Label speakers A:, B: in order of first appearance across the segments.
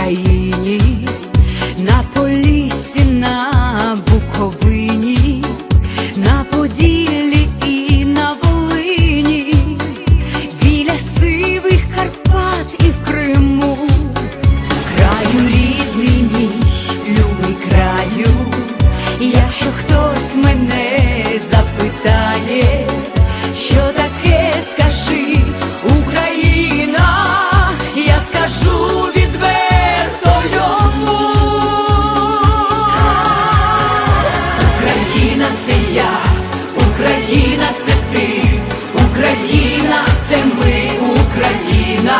A: Україні, на полісі на. нація, Україна це ти, Україна це ми, Україна.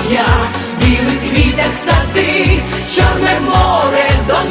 A: солов'я, білих квітах сади, Чорне море, Донбас,